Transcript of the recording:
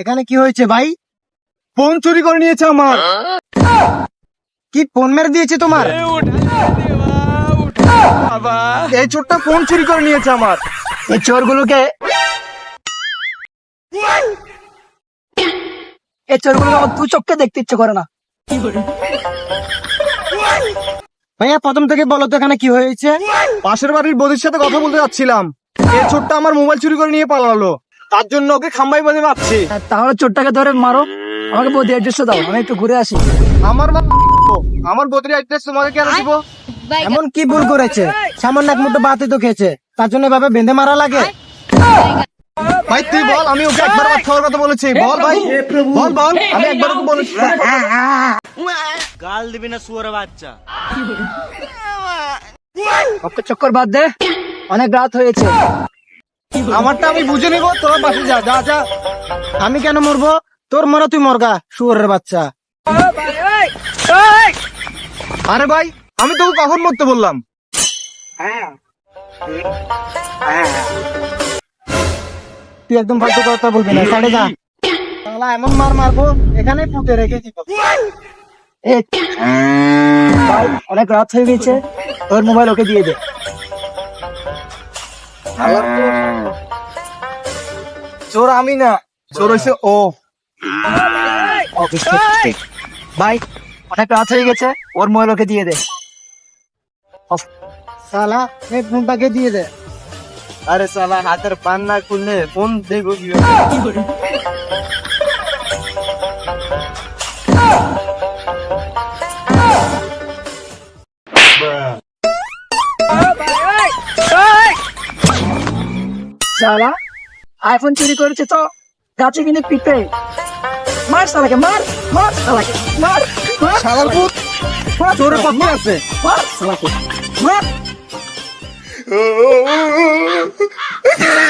এখানে কি হয়েছে ভাই? ফোন চুরি করে নিয়েছে আমার। কি ফোন মেরে দিয়েছে তোমার? এই চোরটা ফোন চুরি করে নিয়েছে আমার। এই চোরগুলোকে এই চোরগুলোকে আমার দু চোখকে দেখতে ইচ্ছে করে না। ভাইয়া, প্রথম থেকে বলো তো এখানে কি হয়েছে? পাশের বাড়ির বদির সাথে কথা বলতে যাচ্ছিলাম। এই চোরটা আমার মোবাইল চুরি করে নিয়ে পালালো। তার জন্য ওকে খাম্বাই বাজে ভাবছি। তাহলে চোরটাকে ধরে মারো। আমাকে বৌদি অ্যাড্রেসটা দাও আমি একটু ঘুরে আসি। আমার মা আমার বদির অ্যাড্রেস তোমাকে কেন দিব? এমন কি ভুল করেছে? সামান্য এক মুঠো বাতি তো খেয়েছে। তার জন্য এভাবে বেঁধে মারা লাগে? ভাই তুই বল আমি ওকে একবার ভাত খাওয়ার কথা বলেছি। বল ভাই। বল বল আমি একবার ওকে বলেছি। গাল দিবি না শুয়ার বাচ্চা। ওকে চক্কর বাদ দে। অনেক রাত হয়েছে। আমারটা আমি বুঝে নিব, তোরা বাসে যা যা যা। আমি কেন মরবো? তোর মরা, তুই মরগা, শুয়োরের বাচ্চা। আরে ভাই, আমি তোকে কখন মরতে বললাম? তুই একদম ফালতু কথা বলবি না সাইডে যা। শালা, এমন মার মারবো এখানে পুঁতে রেখে অনেক রাত হয়ে গেছে, তোর মোবাইল ওকে দিয়ে দে। চোর আমি না চোর হয়েছে ও। ওকে, ঠিক, ঠিক। ভাই অনেক রাত হয়ে গেছে ওর মোবাইল ওকে দিয়ে দে। সালা এই ফোনটাকে দিয়ে দে। আরে সালা হাতের পান না খুললে ফোন দেখব কি সালা আইফোন চুরি করেছে তো গাছে কিনে পিতে মার সালাকে মার মার সালাকে মার মার শালার পুত। চোরে পক্ষে আছে। মার সালাকে মার।